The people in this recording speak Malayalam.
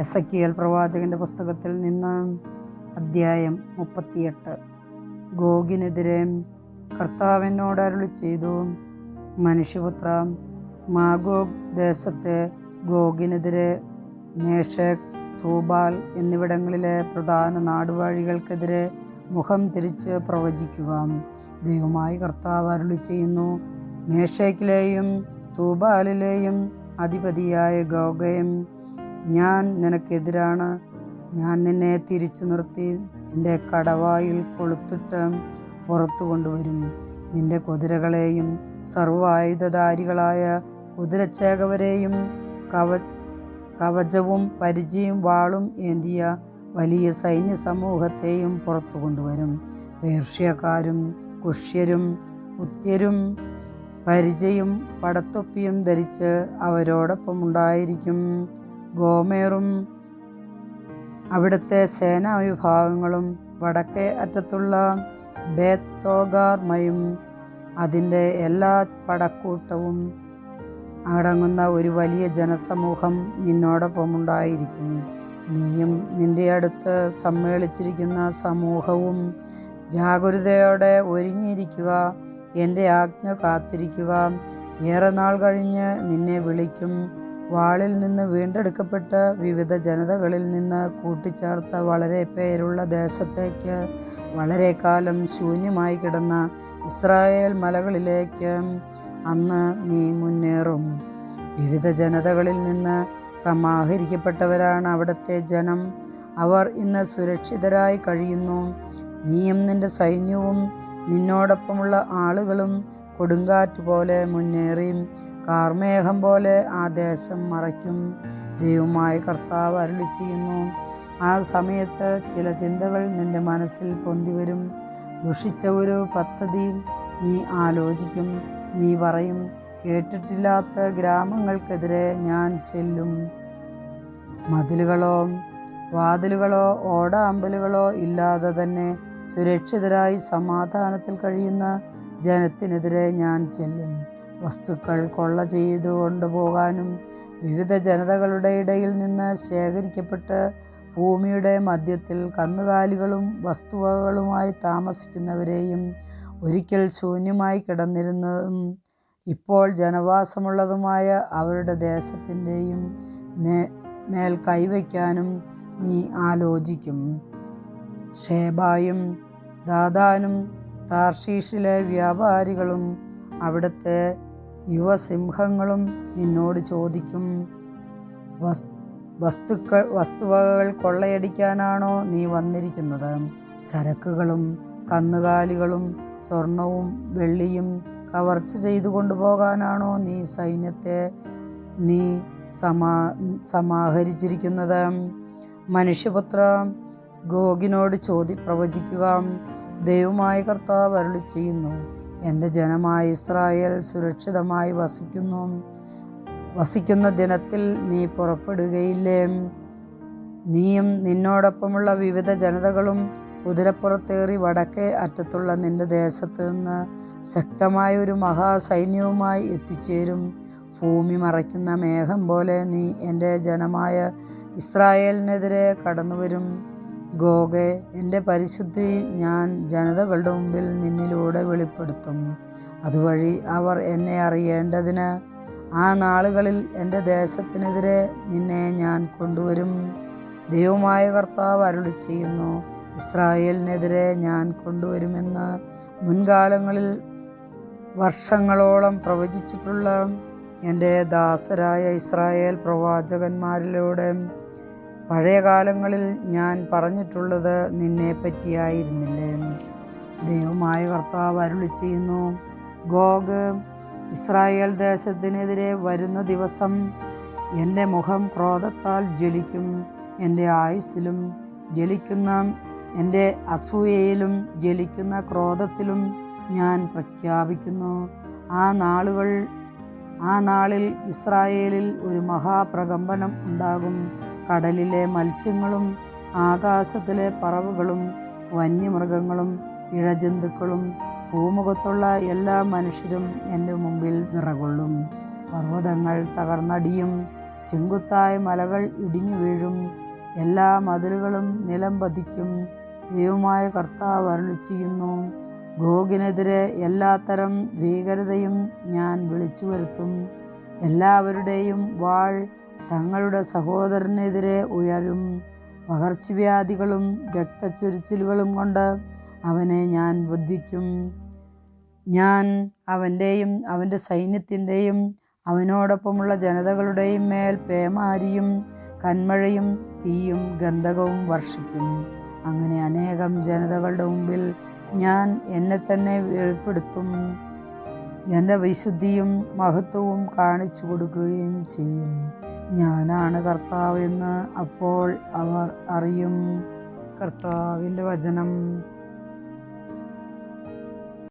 എസ് എ കി എൽ പ്രവാചകന്റെ പുസ്തകത്തിൽ നിന്ന് അദ്ധ്യായം മുപ്പത്തിയെട്ട്. ഗോഗിനെതിരെ കർത്താവിനോട് അരുളി ചെയ്തു മനുഷ്യപുത്ര മാഗോഗ് ദേശത്തെ ഗോഗിനെതിരെ മേഷക് തൂബാൽ എന്നിവിടങ്ങളിലെ പ്രധാന നാടുവാഴികൾക്കെതിരെ മുഖം തിരിച്ച് പ്രവചിക്കുക. ദൈവമായി കർത്താവ് അരുളി ചെയ്യുന്നു മേഷക്കിലെയും തൂബാലിലെയും അധിപതിയായ ഗോഗയും ഞാൻ നിനക്കെതിരാണ്. ഞാൻ നിന്നെ തിരിച്ചു നിർത്തി. നിന്റെ കടവായിൽ കൊളുത്തിട്ട് പുറത്തു കൊണ്ടുവരും. നിന്റെ കുതിരകളെയും സർവായുധധാരികളായ കുതിരച്ചേകവരെയും കവ കവചവും പരിചയും വാളും ഏന്തിയ വലിയ സൈന്യ സമൂഹത്തെയും പുറത്തു കൊണ്ടുവരും. പേർഷ്യക്കാരും കുഷ്യരും പുത്യരും പരിചയും പടത്തൊപ്പിയും ധരിച്ച് അവരോടൊപ്പം ഉണ്ടായിരിക്കും ഗോമേറും അവിടുത്തെ സേനാവിഭാഗങ്ങളും വടക്കേ അറ്റത്തുള്ള ബേത്തോഗാർമയും അതിന്റെ എല്ലാ പടക്കൂട്ടവും അടങ്ങുന്ന ഒരു വലിയ ജനസമൂഹം നിന്നോടൊപ്പം ഉണ്ടായിരിക്കും നീയും നിന്റെ അടുത്ത് സമ്മേളിച്ചിരിക്കുന്ന സമൂഹവും ജാഗ്രതയോടെ ഒരുങ്ങിയിരിക്കുക എന്റെ ആജ്ഞ കാത്തിരിക്കുക. ഏറെ നാൾ കഴിഞ്ഞ് നിന്നെ വിളിക്കും. വാളിൽ നിന്ന് വീണ്ടെടുക്കപ്പെട്ട വിവിധ ജനതകളിൽ നിന്ന് കൂട്ടിച്ചേർത്ത വളരെ പേരുള്ള ദേശത്തേക്ക് വളരെ കാലം ശൂന്യമായി കിടന്ന ഇസ്രായേൽ മലകളിലേക്ക് അന്ന് നീ മുന്നേറും. വിവിധ ജനതകളിൽ നിന്ന് സമാഹരിക്കപ്പെട്ടവരാണ് അവിടുത്തെ ജനം. അവർ ഇന്ന് സുരക്ഷിതരായി കഴിയുന്നു. നീയും നിന്റെ സൈന്യവും നിന്നോടൊപ്പമുള്ള ആളുകളും കൊടുങ്കാറ്റ് പോലെ മുന്നേറി. കാർമേഘം പോലെ ആ ദേശം മറയ്ക്കും. ദൈവമായ കർത്താവ് അരുളി ചെയ്യുന്നു. ആ സമയത്ത് ചില ചിന്തകൾ നിന്റെ മനസ്സിൽ പൊന്തിവരും ദുഷിച്ച ഒരു പദ്ധതി നീ ആലോചിക്കും. നീ പറയും കേട്ടിട്ടില്ലാത്ത ഗ്രാമങ്ങൾക്കെതിരെ ഞാൻ ചെല്ലും. മതിലുകളോ വാതിലുകളോ ഓടാമ്പലുകളോ ഇല്ലാതെ തന്നെ സുരക്ഷിതരായി സമാധാനത്തിൽ കഴിയുന്ന ജനത്തിനെതിരെ ഞാൻ ചെല്ലും. വസ്തുക്കൾ കൊള്ള ചെയ്തു കൊണ്ടുപോകാനും വിവിധ ജനതകളുടെ ഇടയിൽ നിന്ന് ശേഖരിക്കപ്പെട്ട് ഭൂമിയുടെ മധ്യത്തിൽ കന്നുകാലികളും വസ്തുവകകളുമായി താമസിക്കുന്നവരെയും ഒരിക്കൽ ശൂന്യമായി കിടന്നിരുന്നതും ഇപ്പോൾ ജനവാസമുള്ളതുമായ അവരുടെ ദേശത്തിന്റെയും മേ മേൽ കൈവയ്ക്കാനും നീ ആലോചിക്കും. ഷേബായും ദാദാനും താർഷീഷിലെ വ്യാപാരികളും അവിടുത്തെ യുവസിംഹങ്ങളും നിന്നോട് ചോദിക്കും വസ് വസ്തുക്കൾ വസ്തുവകകൾ കൊള്ളയടിക്കാനാണോ നീ വന്നിരിക്കുന്നത്? ചരക്കുകളും കന്നുകാലികളും സ്വർണവും വെള്ളിയും കവർച്ച ചെയ്തു കൊണ്ടുപോകാനാണോ നീ സൈന്യത്തെ നീ സമാ സമാഹരിച്ചിരിക്കുന്നത്? മനുഷ്യപുത്ര ഗോഗിനോട് ചോദി പ്രവചിക്കുക. ദൈവമായ കർത്താവ് അരുളി ചെയ്യുന്നു എന്റെ ജനമായ ഇസ്രായേൽ സുരക്ഷിതമായി വസിക്കുന്നു. വസിക്കുന്ന ദിനത്തിൽ നീ പുറപ്പെടുകയില്ലേ? നീയും നിന്നോടൊപ്പമുള്ള വിവിധ ജനതകളും കുതിരപ്പുറത്തേറി വടക്കേ അറ്റത്തുള്ള നിന്റെ ദേശത്ത് നിന്ന് ശക്തമായ ഒരു മഹാസൈന്യവുമായി എത്തിച്ചേരും. ഭൂമി മറയ്ക്കുന്ന മേഘം പോലെ നീ എന്റെ ജനമായ ഇസ്രായേലിനെതിരെ കടന്നുവരും. ഗോഗെ എന്റെ പരിശുദ്ധി ഞാൻ ജനതകളുടെ മുമ്പിൽ നിന്നിലൂടെ വെളിപ്പെടുത്തും അതുവഴി അവർ എന്നെ അറിയേണ്ടതിന് ആ നാളുകളിൽ എന്റെ ദേശത്തിനെതിരെ നിന്നെ ഞാൻ കൊണ്ടുവരും. ദൈവമായ കർത്താവ് അരുളി ചെയ്യുന്നു ഇസ്രായേലിനെതിരെ ഞാൻ കൊണ്ടുവരുമെന്ന് മുൻകാലങ്ങളിൽ വർഷങ്ങളോളം പ്രവചിച്ചിട്ടുള്ള എന്റെ ദാസരായ ഇസ്രായേൽ പ്രവാചകന്മാരിലൂടെ പഴയ കാലങ്ങളിൽ ഞാൻ പറഞ്ഞിട്ടുള്ളത് നിന്നെ പറ്റിയായിരുന്നില്ലേ ദൈവമായ കർത്താവ് അരുളി ചെയ്യുന്നു ഗോഗ് ഇസ്രായേൽ ദേശത്തിനെതിരെ വരുന്ന ദിവസം എന്റെ മുഖം ക്രോധത്താൽ ജ്വലിക്കും എന്റെ ആയുസ്സിലും ജ്വലിക്കുന്ന എന്റെ അസൂയയിലും ജ്വലിക്കുന്ന ക്രോധത്തിലും ഞാൻ പ്രഖ്യാപിക്കുന്നു. ആ നാളുകൾ ആ നാളിൽ ഇസ്രായേലിൽ ഒരു മഹാപ്രകമ്പനം ഉണ്ടാകും. കടലിലെ മത്സ്യങ്ങളും ആകാശത്തിലെ പറവുകളും വന്യമൃഗങ്ങളും ഇഴജന്തുക്കളും ഭൂമുഖത്തുള്ള എല്ലാ മനുഷ്യരും എന്റെ മുമ്പിൽ നിറകൊള്ളും. പർവതങ്ങൾ തകർന്നടിയും ചെങ്കുത്തായ മലകൾ ഇടിഞ്ഞു വീഴും. എല്ലാ മതിലുകളും നിലം പതിക്കും. ദൈവമായ കർത്താവ് അരുളി ചെയ്യുന്നു ഗോഗിനെതിരെ എല്ലാത്തരം ഭീകരതയും ഞാൻ വിളിച്ചു വരുത്തും എല്ലാവരുടെയും വാൾ തങ്ങളുടെ സഹോദരനെതിരെ ഉയരും പകർച്ചവ്യാധികളും രക്തച്ചൊരിച്ചിലുകളും കൊണ്ട് അവനെ ഞാൻ വർദ്ധിക്കും ഞാൻ അവന്റെയും അവന്റെ സൈന്യത്തിന്റെയും അവനോടൊപ്പമുള്ള ജനതകളുടെയും മേൽ പേമാരിയും കന്മഴയും തീയും ഗന്ധകവും വർഷിക്കും. അങ്ങനെ അനേകം ജനതകളുടെ മുമ്പിൽ ഞാൻ എന്നെ തന്നെ വെളിപ്പെടുത്തും. എന്റെ വിശുദ്ധിയും മഹത്വവും കാണിച്ചു കൊടുക്കുകയും ചെയ്യും. ഞാനാണ് കർത്താവ് എന്ന് അപ്പോൾ അവർ അറിയും. കർത്താവിന്റെ വചനം